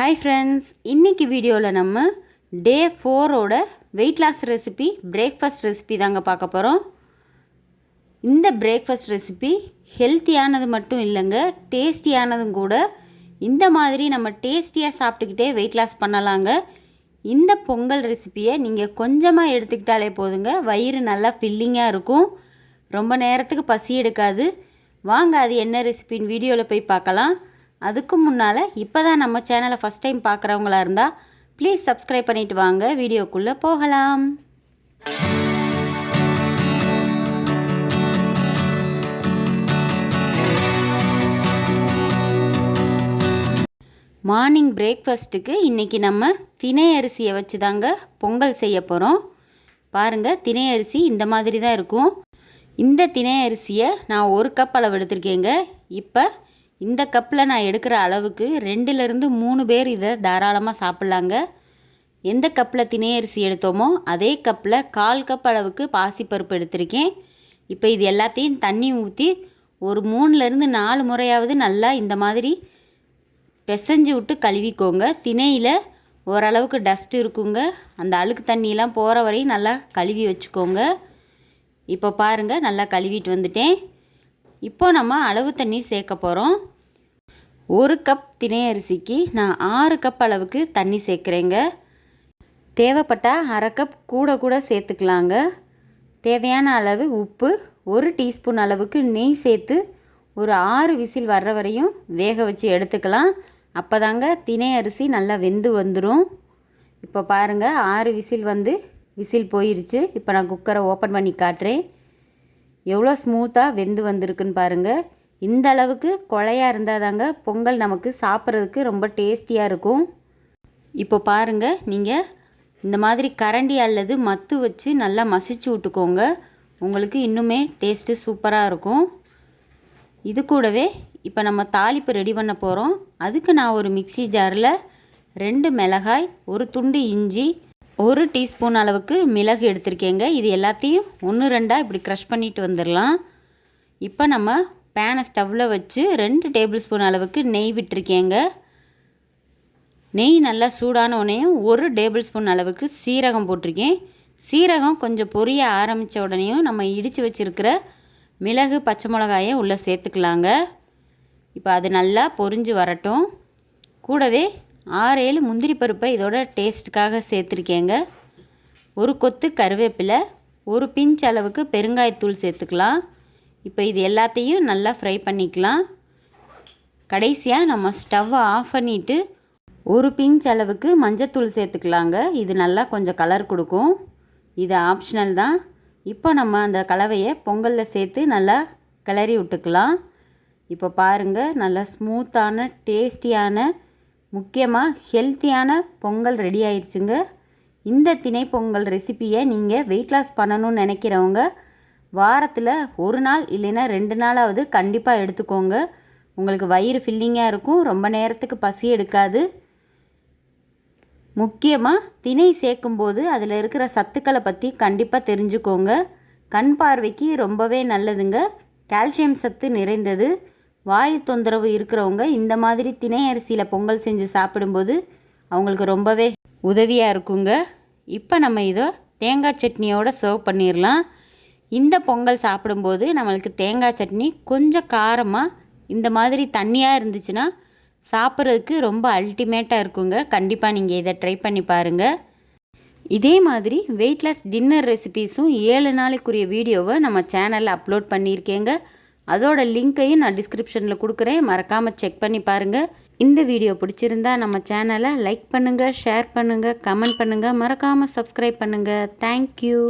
Hi friends இன்றைக்கி வீடியோவில் நம்ம டே ஃபோரோட weight loss recipe breakfast recipe தாங்க பார்க்க போகிறோம் இந்த பிரேக்ஃபாஸ்ட் ரெசிபி ஹெல்த்தியானது மட்டும் இல்லைங்க டேஸ்டியானதும் கூட இந்த மாதிரி நம்ம டேஸ்டியாக சாப்பிட்டுக்கிட்டே வெயிட் லாஸ் பண்ணலாங்க. இந்த பொங்கல் ரெசிப்பியை நீங்கள் கொஞ்சமாக எடுத்துக்கிட்டாலே போதுங்க வயிறு நல்லா ஃபில்லிங்காக இருக்கும். ரொம்ப நேரத்துக்கு பசி எடுக்காது. வாங்க அது என்ன ரெசிபின்னு வீடியோவில் போய் பார்க்கலாம். அதுக்கு முன்னால் இப்போ தான் நம்ம சேனலை ஃபஸ்ட் டைம் பார்க்குறவங்களா இருந்தால் ப்ளீஸ் சப்ஸ்கிரைப் பண்ணிவிட்டு வாங்க. வீடியோக்குள்ளே போகலாம். மார்னிங் பிரேக்ஃபாஸ்ட்டுக்கு இன்றைக்கி நம்ம தினை அரிசியை வச்சு தாங்க பொங்கல் செய்ய போகிறோம் பாருங்கள் தினை அரிசி இந்த மாதிரி தான் இருக்கும். இந்த தினை அரிசியை நான் ஒரு கப் அளவு எடுத்திருக்கேங்க. இப்போ இந்த கப்பில் நான் எடுக்கிற அளவுக்கு ரெண்டுலேருந்து மூணு பேர் இதை தாராளமாக சாப்பிட்லாங்க. எந்த கப்பில் திணையரிசி அரிசி எடுத்தோமோ அதே கப்பில் கால் கப் அளவுக்கு பாசிப்பருப்பு எடுத்திருக்கேன். இப்போ இது எல்லாத்தையும் தண்ணி ஊற்றி ஒரு மூணுலேருந்து நாலு முறையாவது நல்லா இந்த மாதிரி பிசைஞ்சு விட்டு கழுவிக்கோங்க. திணையில் ஓரளவுக்கு டஸ்ட் இருக்குங்க. அந்த அழுக்கு தண்ணியெலாம் போகிற வரையும் நல்லா கழுவி வச்சுக்கோங்க. இப்போ பாருங்கள் நல்லா கழுவிட்டு வந்துட்டேன். இப்போ நம்ம அளவு தண்ணி சேர்க்க போகிறோம் ஒரு கப் தினை அரிசிக்கு நான் ஆறு கப் அளவுக்கு தண்ணி சேர்க்குறேங்க. தேவைப்பட்டால் அரை கப் கூட கூட சேர்த்துக்கலாங்க. தேவையான அளவு உப்பு ஒரு டீஸ்பூன் அளவுக்கு நெய் சேர்த்து ஒரு ஆறு விசில் வர்ற வரையும் வேக வச்சு எடுத்துக்கலாம். அப்போ தாங்க தினை அரிசி நல்லா வெந்து வந்துடும் இப்போ பாருங்கள் ஆறு விசில் வந்து விசில் போயிருச்சு. இப்போ நான் குக்கரை ஓப்பன் பண்ணி காட்டுறேன். எவ்வளோ ஸ்மூத்தாக வெந்து வந்திருக்குன்னு பாருங்கள் இந்த அளவுக்கு கொலையாக இருந்தால் தாங்க பொங்கல் நமக்கு சாப்பிட்றதுக்கு ரொம்ப டேஸ்டியாக இருக்கும். இப்போ பாருங்கள் நீங்கள் இந்த மாதிரி கரண்டி அல்லது மத்து வச்சு நல்லா மசிச்சு விட்டுக்கோங்க. உங்களுக்கு இன்னுமே டேஸ்ட்டு சூப்பராக இருக்கும். இது கூடவே இப்போ நம்ம தாளிப்பு ரெடி பண்ண போகிறோம் அதுக்கு நான் ஒரு மிக்சி ஜாரில் ரெண்டு மிளகாய் ஒரு துண்டு இஞ்சி ஒரு டீஸ்பூன் அளவுக்கு மிளகு எடுத்திருக்கேங்க. இது எல்லாத்தையும் ஒன்று ரெண்டாக இப்படி க்ரஷ் பண்ணிட்டு வந்துடலாம் இப்போ நம்ம பேனை ஸ்டவ்வில் வச்சு ரெண்டு டேபிள் ஸ்பூன் அளவுக்கு நெய் விட்டுருக்கேங்க. நெய் நல்லா சூடான உடனேயும் ஒரு டேபிள் ஸ்பூன் அளவுக்கு சீரகம் போட்டிருக்கேன். சீரகம் கொஞ்சம் பொரிய ஆரம்பித்த உடனேயும் நம்ம இடித்து வச்சுருக்கிற மிளகு பச்சை மிளகாயை உள்ளே சேர்த்துக்கலாங்க. இப்போ அது நல்லா பொரிஞ்சு வரட்டும். கூடவே ஆறு ஏழு முந்திரி பருப்பை இதோட டேஸ்ட்டுக்காக சேர்த்துருக்கேங்க. ஒரு கொத்து கருவேப்பிலை ஒரு பிஞ்ச் அளவுக்கு பெருங்காயத்தூள் சேர்த்துக்கலாம். இப்போ இது எல்லாத்தையும் நல்லா ஃப்ரை பண்ணிக்கலாம். கடைசியாக நம்ம ஸ்டவ்வை ஆஃப் பண்ணிவிட்டு ஒரு பிஞ்ச் அளவுக்கு மஞ்சத்தூள் சேர்த்துக்கலாங்க. இது நல்லா கொஞ்சம் கலர் கொடுக்கும். இது ஆப்ஷனல் தான். இப்போ நம்ம அந்த கலவையை பொங்கலில் சேர்த்து நல்லா கிளறி விட்டுக்கலாம். இப்போ பாருங்கள் நல்லா ஸ்மூத்தான டேஸ்டியான முக்கியமாக ஹெல்த்தியான பொங்கல் ரெடி ஆயிடுச்சுங்க இந்த திணை பொங்கல் ரெசிப்பியை நீங்கள் வெயிட் லாஸ் பண்ணணும்னு நினைக்கிறவங்க வாரத்தில் ஒரு நாள் இல்லைன்னா ரெண்டு நாளாவது கண்டிப்பாக எடுத்துக்கோங்க. உங்களுக்கு வயிறு ஃபில்லிங்காக இருக்கும் ரொம்ப நேரத்துக்கு பசி எடுக்காது. முக்கியமாக திணை சேர்க்கும்போது அதில் இருக்கிற சத்துக்களை பற்றி கண்டிப்பாக தெரிஞ்சுக்கோங்க. கண் பார்வைக்கு ரொம்பவே நல்லதுங்க. கால்சியம் சத்து நிறைந்தது. வாயு தொந்தரவு இருக்கிறவங்க இந்த மாதிரி திணை அரிசியில் பொங்கல் செஞ்சு சாப்பிடும்போது அவங்களுக்கு ரொம்பவே உதவியாக இருக்குங்க. இப்போ நம்ம இதை தேங்காய் சட்னியோடு சர்வ் பண்ணிடலாம் இந்த பொங்கல் சாப்பிடும்போது நம்மளுக்கு தேங்காய் சட்னி கொஞ்சம் காரமாக இந்த மாதிரி தண்ணியாக இருந்துச்சுன்னா சாப்பிட்றதுக்கு ரொம்ப அல்டிமேட்டாக இருக்குங்க. கண்டிப்பாக நீங்கள் இதை ட்ரை பண்ணி பாருங்கள் இதே மாதிரி வெயிட்லெஸ் டின்னர் ரெசிபீஸும் ஏழு நாளைக்குரிய வீடியோவை நம்ம சேனலில் அப்லோட் பண்ணியிருக்கேங்க. அதோட லிங்க்கையும் நான் டிஸ்கிரிப்ஷனில் கொடுக்குறேன். மறக்காமல் செக் பண்ணி பாருங்கள் இந்த வீடியோ பிடிச்சிருந்தா நம்ம சேனலை லைக் பண்ணுங்கள் ஷேர் பண்ணுங்கள் கமெண்ட் பண்ணுங்கள் மறக்காமல் சப்ஸ்கிரைப் பண்ணுங்கள் தேங்க்யூ